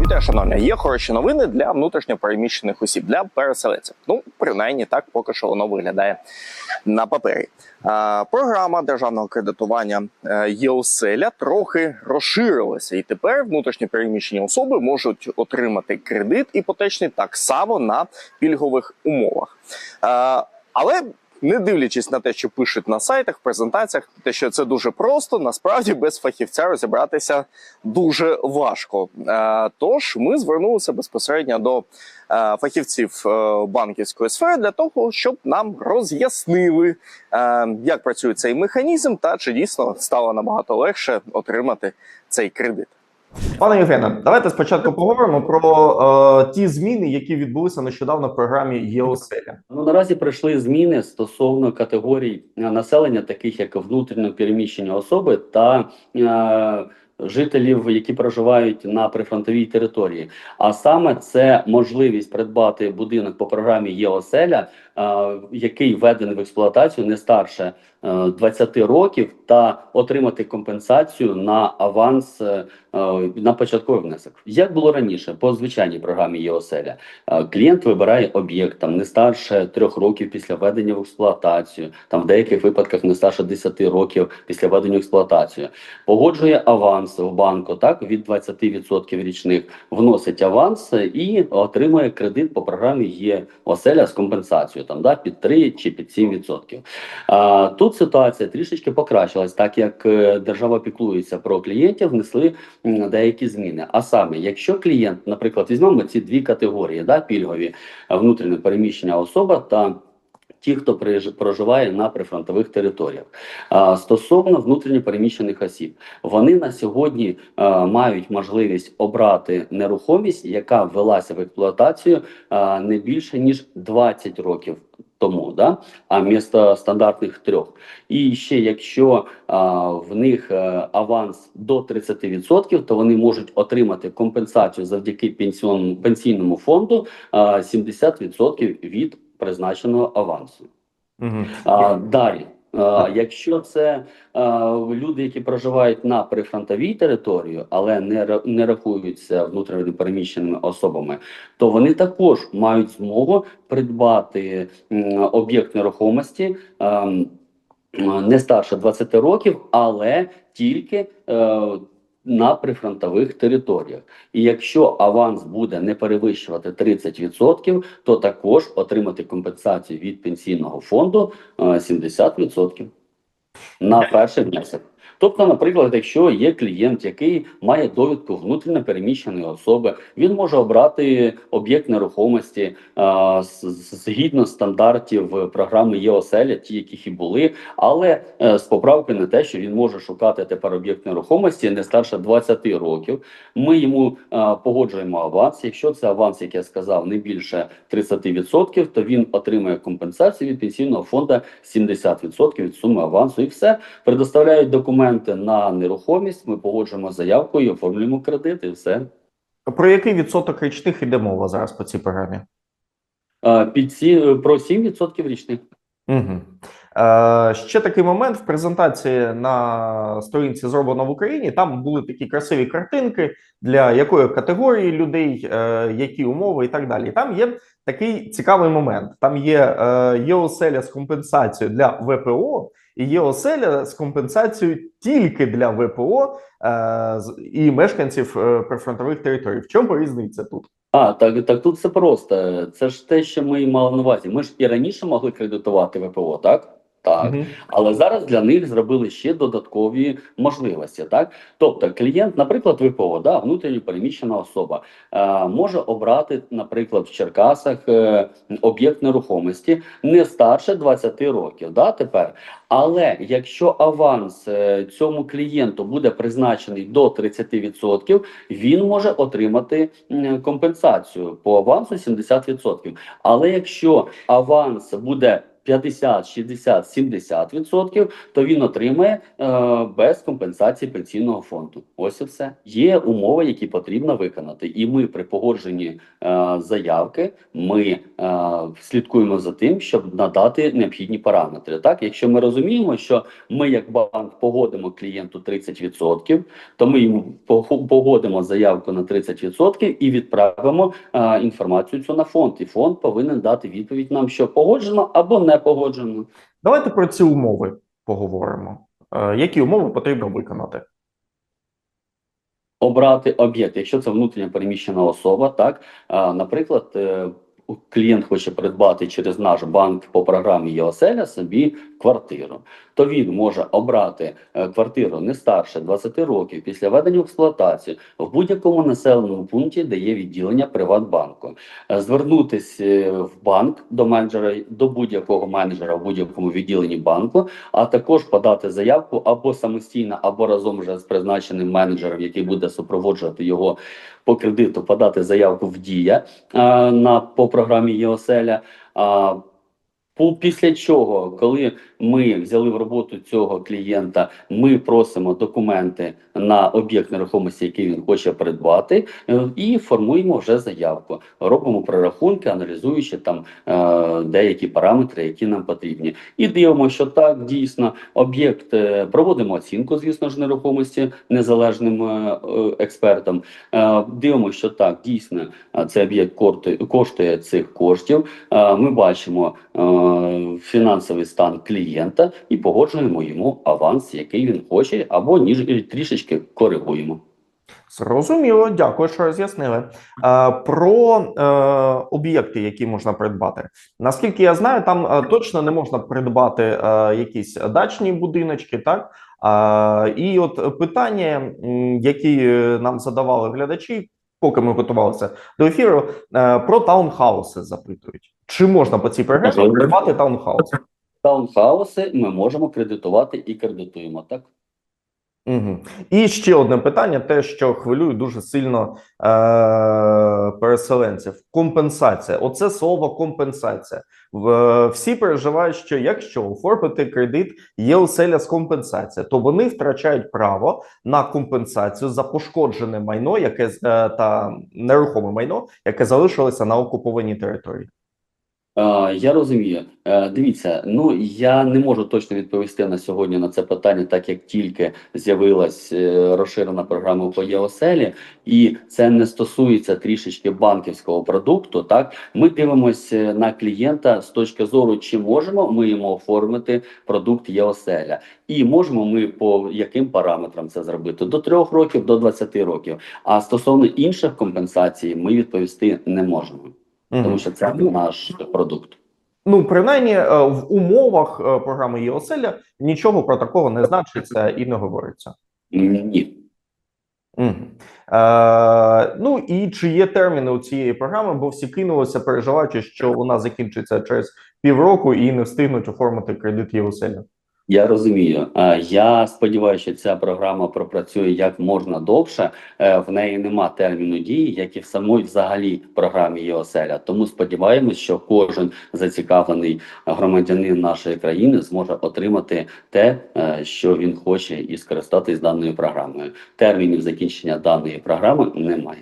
Вітаю, шановні. Є хороші новини для внутрішньопереміщених осіб, для переселенців. Ну, принаймні, так поки що воно виглядає на папері. Програма державного кредитування е, ЄОСЕЛЯ трохи розширилася, і тепер внутрішньопереміщені особи можуть отримати кредит іпотечний так само на пільгових умовах. Але не дивлячись на те, що пишуть на сайтах, презентаціях, те, що це дуже просто, насправді без фахівця розібратися дуже важко. Е, Тож ми звернулися безпосередньо до е, фахівців е, банківської сфери для того, щоб нам роз'яснили, як працює цей механізм, та чи дійсно стало набагато легше отримати цей кредит. Пане Євгене, давайте спочатку поговоримо про е, ті зміни, які відбулися нещодавно в програмі ЄОСЕЛЯ. Ну наразі прийшли зміни стосовно категорій е, населення, таких як внутрішньо переміщені особи та е, жителів, які проживають на прифронтовій території. А саме це можливість придбати будинок по програмі ЄОСЕЛЯ, який введений в експлуатацію не старше е, 20 років, та отримати компенсацію на аванс е, е, на початковий внесок. Як було раніше по звичайній програмі ЄОСЕЛЯ, Е, Клієнт вибирає об'єкт там не старше трьох років після введення в експлуатацію, там в деяких випадках не старше 10 років після введення в експлуатацію. Погоджує аванс в банку, так від 20% річних вносить аванс і отримує кредит по програмі ЄОСЕЛЯ з компенсацією там да під 3 чи під 7%. А тут ситуація трішечки покращилась, так як е, держава піклується про клієнтів, внесли деякі зміни. А саме, якщо клієнт, наприклад, візьмемо ці дві категорії, да, пільгові внутрішнє внутрішньо переміщення особа та Ті, хто проживає на прифронтових територіях, а, стосовно внутрішньо переміщених осіб, вони на сьогодні а, мають можливість обрати нерухомість, яка ввелася в експлуатацію а, не більше ніж 20 років тому, да? а місто стандартних трьох. І ще якщо а, в них е, аванс до 30%, то вони можуть отримати компенсацію завдяки пенсіонному пенсійному фонду а, 70% від призначеного авансу. Угу. А, далі. А, якщо це а, люди, які проживають на прифронтовій території, але не, не рахуються внутрішньо переміщеними особами, то вони також мають змогу придбати об'єкт нерухомості ем, м, не старше 20 років, але тільки е, на прифронтових територіях. І якщо аванс буде не перевищувати 30%, то також отримати компенсацію від пенсійного фонду е, 70% на перший внесок. Тобто, наприклад, якщо є клієнт, який має довідку внутрішньо переміщеної особи, він може обрати об'єкт нерухомості а, згідно стандартів програми ЄОСЕЛЯ, ті, яких і були, але е, з поправкою на те, що він може шукати тепер об'єкт нерухомості не старше 20 років. Ми йому а, погоджуємо аванс. Якщо це аванс, як я сказав, не більше 30%, то він отримує компенсацію від пенсійного фонду 70% від суми авансу, і все предоставляють документи на нерухомість. Ми погоджуємо заявку і оформлюємо кредит, і все. Про який відсоток річних іде мова зараз по цій програмі? Під ці про 7% річних. Угу. Е, ще такий момент в презентації на сторінці зроблено в Україні. Там були такі красиві картинки для якої категорії людей, е, які умови і так далі. Там є такий цікавий момент. Там є е, ЄОСЕЛЯ з компенсацією для ВПО і є оселя з компенсацією тільки для ВПО е, і мешканців е, прифронтових територій. В чому різниця тут? А, так, так тут все просто. Це ж те, що ми мали на увазі. Ми ж і раніше могли кредитувати ВПО, так? Так. Мгм. Але зараз для них зробили ще додаткові можливості. Так, тобто, клієнт, наприклад, ВПО, да, внутрішньо переміщена особа, е, може обрати, наприклад, в Черкасах е, об'єкт нерухомості не старше 20 років. Да, тепер. Але якщо аванс е, цьому клієнту буде призначений до 30%, він може отримати м, компенсацію по авансу 70%. Але якщо аванс буде 50, 60, 70 відсотків, то він отримає е, без компенсації пенсійного фонду. Ось і все. Є умови, які потрібно виконати, і ми при погодженні е, заявки ми е, слідкуємо за тим, щоб надати необхідні параметри. Так, якщо ми розуміємо, що ми як банк погодимо клієнту 30%, то ми йому погодимо заявку на 30% і відправимо е, інформацію цю на фонд. І фонд повинен дати відповідь нам, що погоджено або не погоджено. Давайте про ці умови поговоримо. Е, Які умови потрібно виконати? обрати об'єкт, якщо це внутрішньо переміщена особа, так наприклад, е, клієнт хоче придбати через наш банк по програмі ЄОСЕЛЯ собі квартиру, то він може обрати е, квартиру не старше 20 років після введення в експлуатацію в будь-якому населеному пункті, де є відділення Приватбанку, Е, звернутися е, в банк до менеджера до будь-якого менеджера в будь-якому відділенні банку, а також подати заявку або самостійно, або разом вже з призначеним менеджером, який буде супроводжувати його по кредиту, подати заявку в дія а, на по програмі ЄОСЕЛЯ. Після чого, коли ми взяли в роботу цього клієнта, ми просимо документи на об'єкт нерухомості, який він хоче придбати, е, і формуємо вже заявку. Робимо прорахунки, аналізуючи там е, деякі параметри, які нам потрібні, і дивимося, що так дійсно об'єкт е, проводимо оцінку, звісно ж, нерухомості незалежним експертом. Дивимося, що так дійсно цей об'єкт коштує, цих коштів. Ми бачимо фінансовий стан клієнта і погоджуємо йому аванс, який він хоче, або ніж трішечки коригуємо. Зрозуміло, дякую, що роз'яснили. Е, Про е, об'єкти, які можна придбати. Наскільки я знаю, там е, точно не можна придбати е, якісь дачні будиночки, так? Е, І от питання, які е, нам задавали глядачі, поки ми готувалися до ефіру, е, про таунхауси запитують. Чи можна по цій програмі придбати таунхаус? Таунхауси ми можемо кредитувати і кредитуємо. Так Угу. І ще одне питання: те, що хвилює дуже сильно е- переселенців. Компенсація. Оце слово компенсація. В- всі переживають, що якщо оформити кредит є оселя з компенсація, то вони втрачають право на компенсацію за пошкоджене майно, яке е, та нерухоме майно, яке залишилося на окупованій території. Е, Я розумію. Е, Дивіться, ну я не можу точно відповісти на сьогодні на це питання, так як тільки з'явилась е, розширена програма по ЄОСЕЛі, і це не стосується трішечки банківського продукту. Так ми дивимося на клієнта з точки зору, чи можемо ми йому оформити продукт ЄОСЕЛя, і можемо ми по яким параметрам це зробити до трьох років, до 20 років. А стосовно інших компенсацій, ми відповісти не можемо. Тому що це не наш продукт. Ну, принаймні, е, в умовах е, програми ЄОСЕЛЯ нічого про такого не значиться і не говориться. Ні. Угу. Е, ну і чи є терміни у цієї програми, бо всі кинулися, переживаючи, що вона закінчиться через півроку і не встигнуть оформити кредит ЄОСЕЛЯ. Я розумію. Е, Я сподіваюся, що ця програма пропрацює як можна довше. Е, В неї нема терміну дії, як і в самої взагалі програмі ЄОСЕЛЯ. Тому сподіваємось, що кожен зацікавлений громадянин нашої країни зможе отримати те, е, що він хоче, і скористатись даною програмою. Термінів закінчення даної програми немає.